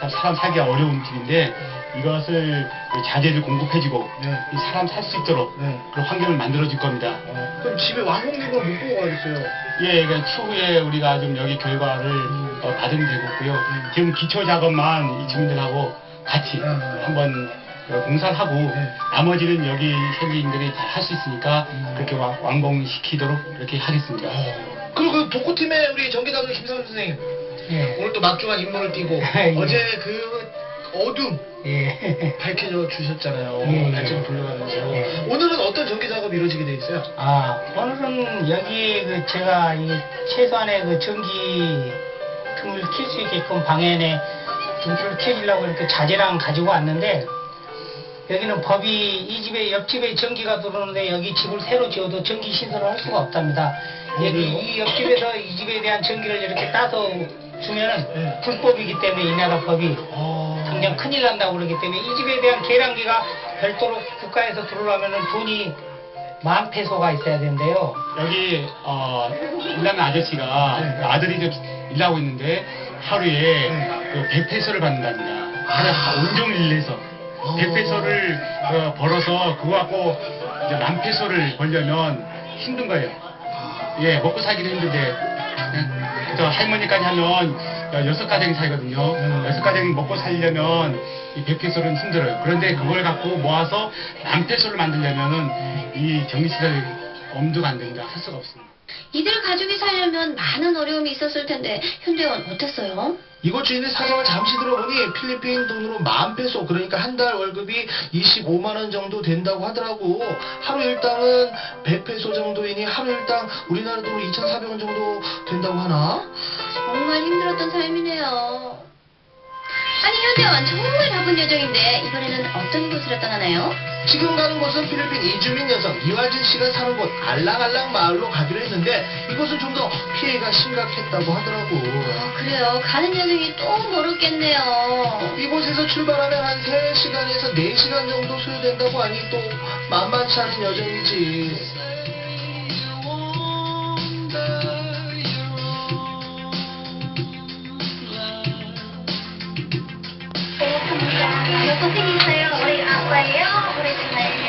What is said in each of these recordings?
참 사람 살기가 어려운 집인데 이것을 자재를 공급해주고 네. 이 사람 살 수 있도록 네. 그런 환경을 만들어 줄 겁니다. 어, 그럼 집에 왕복님을 못 보고 가겠어요. 예, 그 추후에 우리가 좀 여기 결과를 음. 어, 받으면 되겠고요. 음. 지금 기초 작업만 이 주민들하고 같이 음. 한번 어, 공사를 하고 네. 나머지는 여기 현지인들이 다 할 수 있으니까 음. 그렇게 왕- 완공시키도록 그렇게 하겠습니다. 그리고 그 독고팀의 우리 전기담당 김상훈 선생님 예. 오늘 또 막중한 임무를 띠고 예. 어제 그 어둠 예. 밝혀져 주셨잖아요. 예, 예. 날짜를 돌려가면서 예. 오늘은 어떤 전기 작업이 이루어지게 돼 있어요? 아, 오늘은 여기 그 제가 이 최소한의 그 전기 등을 켤 수 있게끔 방에 등불을 켜주려고 이렇게 자재랑 가지고 왔는데 여기는 법이 이 집에 옆집에 전기가 들어오는데 여기 집을 새로 지어도 전기 신설을 할 수가 없답니다. 여기 이 옆집에서 이 집에 대한 전기를 이렇게 따서 주면은 네. 불법이기 때문에 이 나라 법이 어... 당장 큰일 난다고 그러기 때문에 이 집에 대한 계량기가 별도로 국가에서 들어오려면 돈이 만 페소가 있어야 된대요. 여기 어, 일하는 아저씨가 네. 아들이 좀 일하고 있는데 하루에 네. 그 100페소를 받는답니다. 아. 온종일 일해서 어. 100페소를 어, 벌어서 그거 갖고 이제 만 페소를 벌려면 힘든 거예요. 예, 먹고 살기도 힘든데 예. 그래서 할머니까지 하면 여- 여섯 가정이 살거든요. 음. 여섯 가정이 먹고 살려면 이 100페소는 힘들어요. 그런데 그걸 갖고 모아서 만 페소를 만들려면은 이 전기시설 엄두가 안 됩니다. 할 수가 없습니다. 이들 가족이 살려면 많은 어려움이 있었을 텐데 현대원 어땠어요? 이곳 주인의 사정을 잠시 들어보니 필리핀 돈으로 만 페소 그러니까 한 달 월급이 25만 원 정도 된다고 하더라고 하루 일당은 100페소 정도이니 하루 일당 우리나라 돈으로 2,400원 정도 된다고 하나? 정말 힘들었던 삶이네요. 아니 현대원 정말 바쁜 여정인데 이번에는 어떤 곳으로 떠나나요? 지금 가는 곳은 필리핀 이주민 여성 이화진 씨가 사는 곳 알랑알랑 마을로 가기로 했는데 이곳은 좀 더 피해가 심각했다고 하더라고 아, 그래요. 가는 여정이 또 멀었겠네요. 이곳에서 출발하면 한 3시간에서 4시간 정도 소요된다고 하니 또 만만치 않은 여정이지 몇 고생이세요? 우리 아빠예요? 우리 정말요?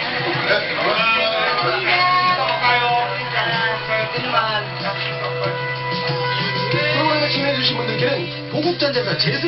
프로그램을 참여해주신 분들께는 보국전자사 제수